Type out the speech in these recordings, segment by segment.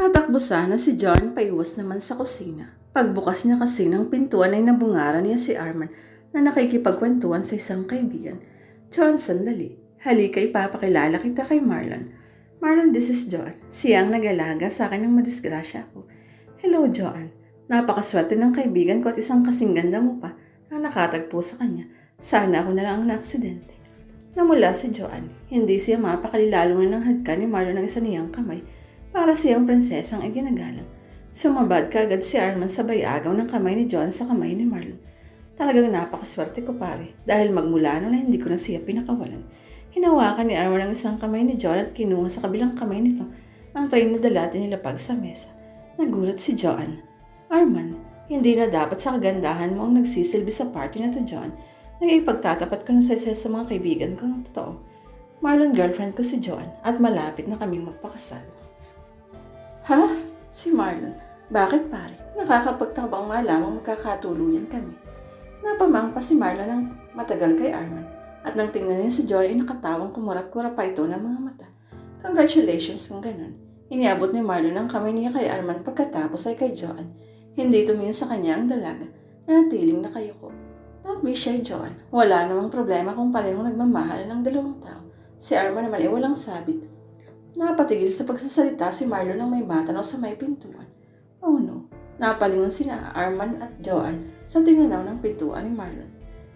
Tatakbo sana si John paiwas naman sa kusina. Pagbukas niya kasi ng pintuan ay nabungaran niya si Arman na nakikipagkwentuhan sa isang kaibigan. John, sandali. Halika ipapakilala kita kay Marlon. Marlon, this is John. Siya ang nag-alaga sa akin ng madisgrasya ko. Hello, John. Napakaswerte ng kaibigan ko at isang kasing ganda mo pa ang nakatagpo sa kanya. Sana ako na lang ang naaksidente. Namula si Joanne. Hindi siya mapakalilalo na ng hagka ni Marlon ng isa niyang kamay para siyang prinsesang ay ginagalang. Sumabad kaagad si Arman sabay agaw ng kamay ni John sa kamay ni Marlon. Talagang napakaswerte ko pare dahil magmula noon na hindi ko na siya pinakawalan. Hinawakan ni Arman ang isang kamay ni John at kinuha sa kabilang kamay nito ang tray na dala nilapag sa mesa. Nagulat si John. Arman, hindi na dapat sa kagandahan mo ang nagsisilbi sa party na to John. Nagipagtatapat ko na sa isa sa mga kaibigan ko ng totoo. Marlon girlfriend ko si John at malapit na kaming magpakasal. Ha? Si Marlon? Bakit pare? Nakakapagtabang malamang magkakatuluyan kami. Napamang pa si Marlon ng matagal kay Arman at nang tingnan niya si John ay nakatawang kumurap-kurap pa ito ng mga mata. Congratulations kung ganun. Iniabot ni Marlon ang kamay niya kay Arman pagkatapos ay kay John. Hindi tumingin sa kanya ang dalaga na natiling nakayuko. Don't be shy, John. Wala namang problema kung parehong nagmamahal ng dalawang tao. Si Arman naman ay walang sabit. Napatigil sa pagsasalita si Marlon nang may matanaw sa may pintuan. Oh no, napalingon sina Arman at Joanne sa tinganaw ng pintuan ni Marlon.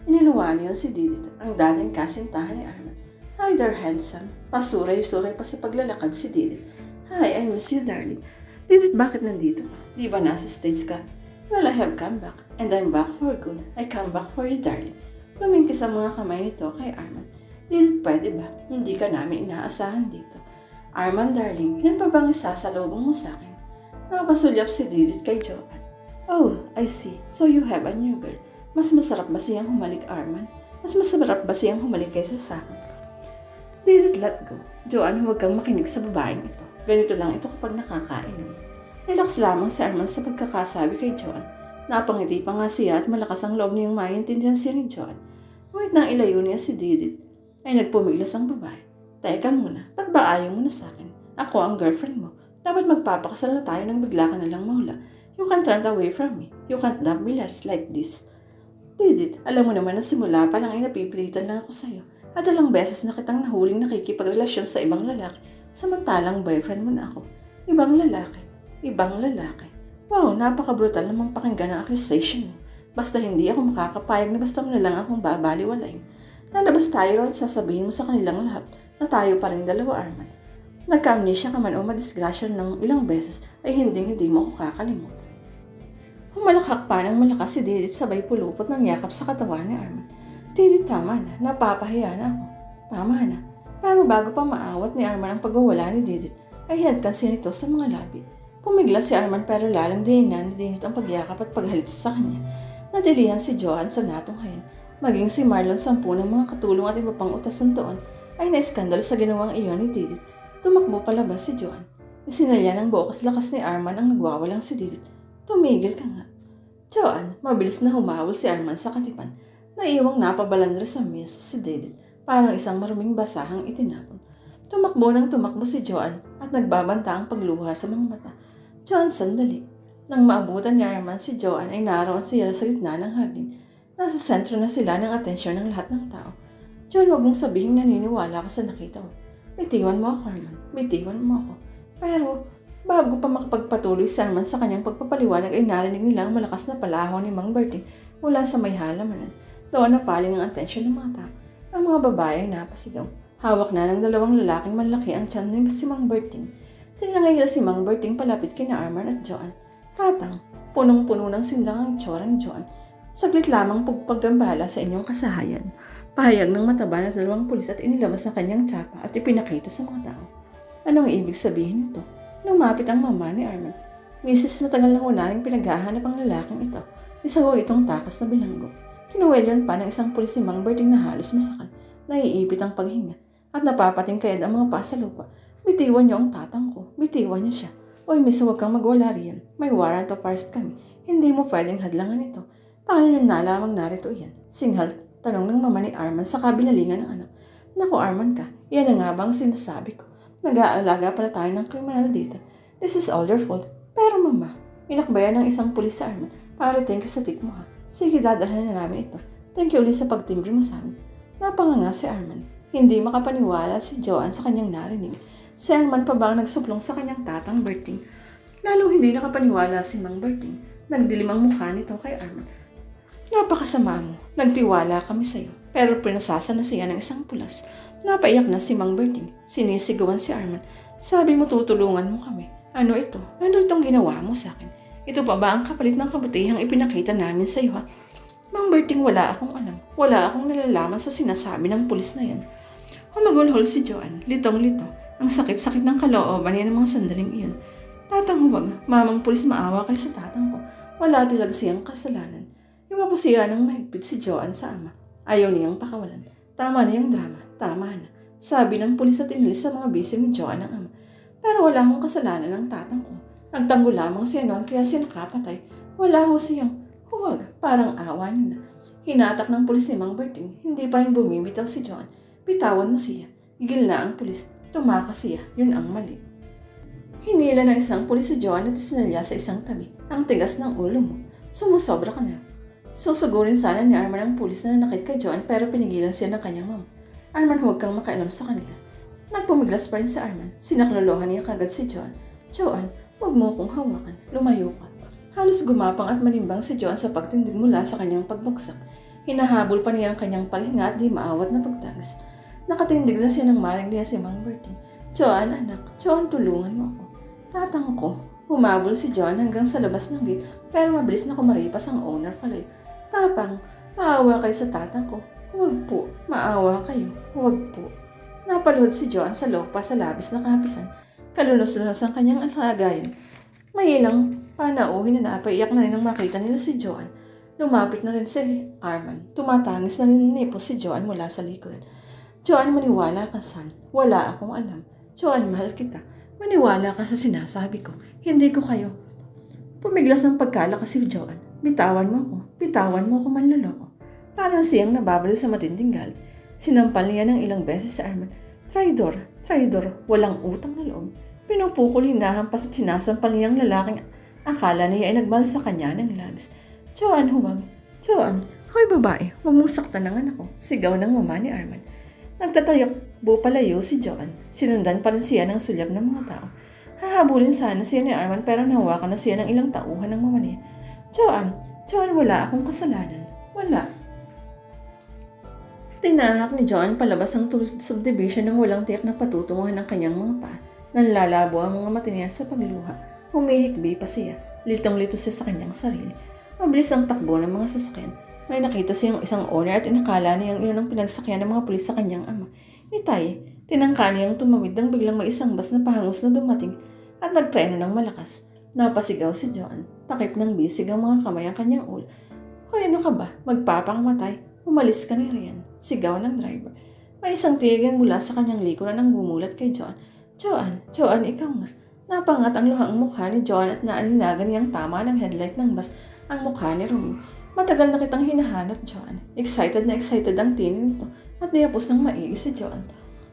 Iniluwan niya si Didit, ang dating kasintahan ni Arman. Hi there, handsome. Pasuray-suray pa sa paglalakad si Didit. Hi, I miss you, darling. Didit, bakit nandito? Di ba nasa stage ka? Well, I have come back, and I'm back for good. I come back for you, darling. Lumingki sa mga kamay nito kay Arman. Didit, pwede ba? Hindi ka namin inaasahan dito. Arman, darling, yan pa bang isasalubong mo sa akin? Napasulyap si Didit kay Joanne. Oh, I see. So you have a new girl. Mas masarap ba siyang humalik, Arman? Mas masarap ba siyang humalik kaysa sa akin? Didit, let go. Joanne, huwag kang makinig sa babaeng ito. Ganito lang ito kapag nakakainom. Relax lamang si Arman sa pagkakasabi kay Joanne. Napangiti pa nga siya at malakas ang loob niyang maintindihan siya ni Joanne. Ngunit nang ilayo niya si Didit, ay nagpumiglas ang babae. Teka muna, ba't ba ayaw mo na sa akin? Ako ang girlfriend mo. Dapat magpapakasal na tayo nang bigla ka na lang mahula. You can't run away from me. You can't love me less like this. Didit, alam mo naman na simula pa lang ay napipilitan lang ako sa'yo. At ilang beses na kitang nahuling nakikipagrelasyon sa ibang lalaki, samantalang boyfriend mo na ako. Ibang lalaki. Ibang lalaki. Wow, napaka-brutal namang pakinggan ang accusation mo. Basta hindi ako makakapayag na basta mo na lang akong babaliwalain. Lalabas tayo at sasabihin mo sa kanilang lahat na tayo pa rin dalawa, Arman. Nagka-amnesia ka man o madisgrasya ng ilang beses ay hindi hindi mo ako kakalimutan. Humalakak pa ng malakas si Didit sabay pulupot ng yakap sa katawan ni Arman. Didit, tama na. Napapahiya na ako. Tama na. Pero bago pa maawat ni Arman ang pagwawala ni Didit, ay hinagkansin nito sa mga labi. Pumigla si Arman pero lalang din na ni Didit ang pagyakap at paghalit sa kanya. Nadilihan si Johan sa natunghayan. Maging si Marlon sampu ng mga katulong at iba pang utasan doon ay naiskandalo sa ginawang iyon ni Didit. Tumakbo palabas si Johan. Isinalya ng bukas lakas ni Arman ang nagwawalang si Didit. Tumigil ka nga. Joan, mabilis na humawal si Arman sa katipan. Naiwang napabalandra sa mesa si Didit, parang isang maruming basahang itinapon. Tumakbo ng tumakbo si Joan at nagbabanta ang pagluha sa mga mata. Joan, sandali. Nang maabutan ni Arman si Joan ay naroon siya sa gitna ng hardin. Nasa sentro na sila ng atensyon ng lahat ng tao. Joan, huwag mong sabihin naniniwala ka sa nakita mo. Bitiwan mo ako, Arman. Bitiwan mo ako. Pero, bago pa makapagpatuloy si Arman sa kanyang pagpapaliwanag ay narinig nila ang malakas na palaho ni Mang Berting mula sa may halamanan. Doon napaling ang atensyon ng mga tao. Ang mga babae ay napasigaw. Hawak na ng dalawang lalaking malaki ang tiyan ni si Mang Berting. Tinangay nila si Mang Berting palapit kina Arman at Joan. Katang, punong-puno ng sindang ang itsura ni Joan. Saglit lamang pagpagambala sa inyong kasahayan. Pahayag ng mataba na dalawang pulis at inilabas ang kanyang tsapa at ipinakita sa mga tao. Anong ibig sabihin nito? Lumapit ang mama ni Arman. Misis matagal na hunaring pinaghahanap ang lalaking ito. Isa ho itong takas na bilanggo. Kinuwelyon pa ng isang pulis si Mang Berting na halos masakal. Naiipit ang paghinga at napapating kayad ang mga pa sa lupa. Bitiwan niyo ang tatang ko. Bitiwan niyo siya. Oy, miss, huwag kang magwala riyan. May warrant of arrest kami. Hindi mo pwedeng hadlangan ito. Paano niyo nalamang narito yan? Singhal, tanong ng mama ni Arman sa kabinalingan ng anak. Naku, Arman ka, yan nga bang sinasabi ko? Nag-aalaga pala tayo ng kriminal dito. This is all your fault. Pero mama, inakbayan ng isang pulis sa Arman. Para thank you sa tip mo ha. Sige, dadalhan na namin ito. Thank you ulit sa pagtimbre mo sa amin. Napanganga si Arman. Hindi makapaniwala si Joanne sa kanyang narinig. Si Arman pa ba ang nagsuplong sa kanyang tatang Berting? Lalong hindi nakapaniwala si Mang Berting. Nagdilim ang mukha nito kay Arman. Napakasama mo. Nagtiwala kami sa'yo. Pero pinasasa na siya ng isang pulas. Napaiyak na si Mang Berting. Sinisigawan si Arman. Sabi mo tutulungan mo kami. Ano ito? Ano itong ginawa mo sa akin? Ito pa ba ang kapalit ng kabutihang ipinakita namin sa iyo ha? Mang Berting wala akong alam. Wala akong nalalaman sa sinasabi ng pulis na yan. Humagulhol si Joanne. Litong-lito. Ang sakit-sakit ng kalooban niya ng mga sandaling iyon. Tatang huwag. Mamang pulis maawa kay sa tatang ko. Wala tilag siyang kasalanan. Yumapo siya ng mahigpit si Joanne sa ama. Ayaw niyang pakawalan. Tama na yung drama. Tama na. Sabi ng pulis at inilis sa mga bisig ni Joanne ang ama. Pero wala akong kasalanan ng tatang ko. Nagtanggol lamang siya noon kaya siya nakapatay. Wala ho siyang huwag. Parang awa niyo na. Hinatak ng pulis si Mang Berting. Hindi pa rin bumibitaw si Joanne. Bitawan mo siya. Gigil na ang pulis. Tumakas siya. Yun ang mali. Hinila ng isang pulis si Joanne at sinalya sa isang tabi. Ang tigas ng ulo mo. Sumusobra ka na. Susugurin sana ni Arman ang pulis na nanakit kay Joanne pero pinigilan siya ng kanyang mama. Arman huwag kang makailam sa kanila. Nagpumiglas pa rin si Arman. Sinaklolohan niya kagad si Joanne. Joanne, huwag mo akong hawakan. Lumayo ka. Halos gumapang at manimbang si Joanne sa pagtindig mula sa kanyang pagbagsak. Hinahabol pa niya ang kanyang paghinga at di maawat na pagtangis. Nakatindig na siya ng maring niya si Mang Bertie. Joanne, anak. Joanne, tulungan mo ako. Tatang ko. Humabol si John hanggang sa labas ng gate pero mabilis na kumaripas ang owner falay. Tapang, maawa kayo sa tatang ko. Huwag po, maawa kayo. Huwag po. Napaluhod si John sa lupa sa labis na kapisan. Kalunos-lunos ang kanyang alagayan. May ilang panauhin na napaiyak na rin nang makita nila si Joan. Lumapit na rin si Arman. Tumatangis na rin nipo si Joan mula sa likuran. Joan, maniwala ka, son. Wala akong alam. Joan, mahal kita. Maniwala ka sa sinasabi ko. Hindi ko kayo. Pumiglas ng pagkalakas si Joan. Bitawan mo ako. Bitawan mo ako manluloko. Parang siyang nababalo sa matinding galit. Sinampal niya ng ilang beses si Arman. Traidor, traidor, walang utang na loob. Pinupukol, hinahampas at sinasampal niya ang lalaking akala niya ay nagmahal sa kanya ng labis. Joan, huwag. Joan, hoy babae, huwag mong saktan ng anak ko. Sigaw ng mama ni Arman. Nagtatayak bu palayo si Joan. Sinundan pa rin siya ng sulyap ng mga tao. Hahabulin sana siya ni Arman pero nahawakan na siya ng ilang tauhan ng mama niya. Joan, Joan, wala akong kasalanan. Wala. Tinahak ni John palabas ang subdivision ng walang tiyak na patutunguhan ng kanyang mga pa. Nanlalabo ang mga mata niya sa pagluha. Humihikbi pa siya. Litong-lito siya sa kanyang sarili. Mabilis ang takbo ng mga sasakyan. May nakita siyang isang owner at inakala niyang iyon ang pinagsakyan ng mga pulis sa kanyang ama. Itay, tinangka niyang tumawid nang biglang may isang bas na pahangos na dumating at nagpreno ng malakas. Napasigaw si John. Takip ng bisig ang mga kamay ang kanyang ulo. Hoy, ano ka ba? Magpapakamatay. Umalis ka na riyan. Sigaw ng driver. May isang tiyagan mula sa kanyang likuran ang gumulat kay John. Joan, Joan, ikaw nga. Napangat ang luhang mukha ni John at naalinagan niyang tama ng headlight ng bus ang mukha ni Rumi. Matagal na kitang hinahanap, John. Excited na excited ang tinig nito at niyapos ng maigi si John.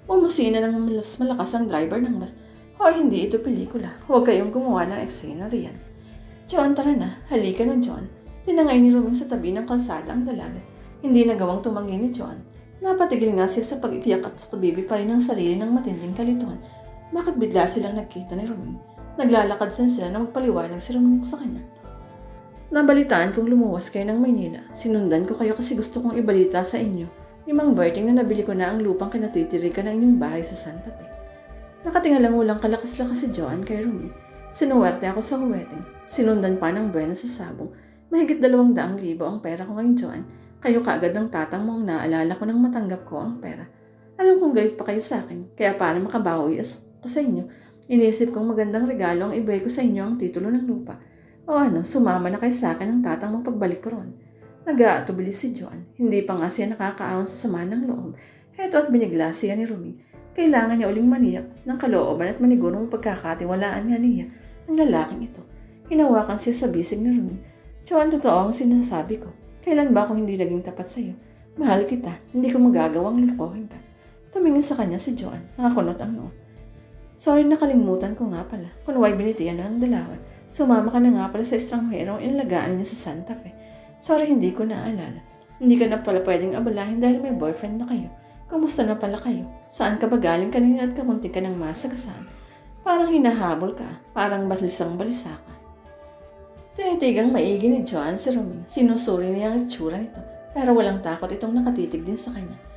Umusina ng malas malakas ang driver ng bus. Hoy, hindi ito pelikula. Huwag kayong gumawa ng eksena riyan. John, tara na. Halika na, John. Tinangay ni Ruming sa tabi ng kalsada ang dalaga. Hindi nagawang tumanggi ni John. Napatigil nga siya sa pag-ikiyak at sa kabibi pa rin ng sarili ng matinding kalituhan. Bakit bigla silang nagkita ni Ruming? Naglalakad sin sila na magpaliwanag si Ruming sa kanya. Nabalitaan kong lumuwas kayo ng Maynila. Sinundan ko kayo kasi gusto kong ibalita sa inyo. Limang Berting na nabili ko na ang lupang kinatitirikan ng inyong bahay sa Santa Fe. Nakatingalang walang kalakas-lakas si Joanne kay Ruming. Sinuwerte ako sa wedding. Sinundan pa ng buwena sa sabong. Mahigit dalawang daang libo ang pera ko ngayon, Joanne. Kayo kaagad ng tatang mong naalala ko nang matanggap ko ang pera. Alam kong galit pa kayo sa akin, kaya para makabawi ko sa inyo, iniisip kong magandang regalo ang ibigay ko sa inyo ang titulo ng lupa. O ano, sumama na kayo sa akin ang tatang mong pagbalik ko ron. Nag-aatubili si John. Hindi pa nga siya nakakaahon sa sama ng loob. Heto at binigla siya ni Rumi. Kailangan niya uling maniyak ng kalooban at manigurong pagkakatiwalaan nga niya ang lalaking ito. Hinawakan siya sa bisig ni Rumi. John, totoo ang sinasabi ko. Kailan ba ako hindi naging tapat sa iyo? Mahal kita. Hindi ko magagawang lukohin ka. Tumingin sa kanya si John. Nakakunot ang noo. Sorry, nakalimutan ko nga pala. Kunway binitiyan na ng dalawa. Sumama ka na nga pala sa estranghero ang inalagaan niyo sa Santa Fe. Sorry, hindi ko naalala. Hindi ka na pala pwedeng abalahin dahil may boyfriend na kayo. Kamusta na pala kayo? Saan ka ba galing kanina at kamunti ka ng masagasaan? Parang hinahabol ka. Parang balisang balisa ka. Tinitigang maigi ni Joan si Roming. Sinusuri niya ang itsura nito. Pero walang takot itong nakatitig din sa kanya.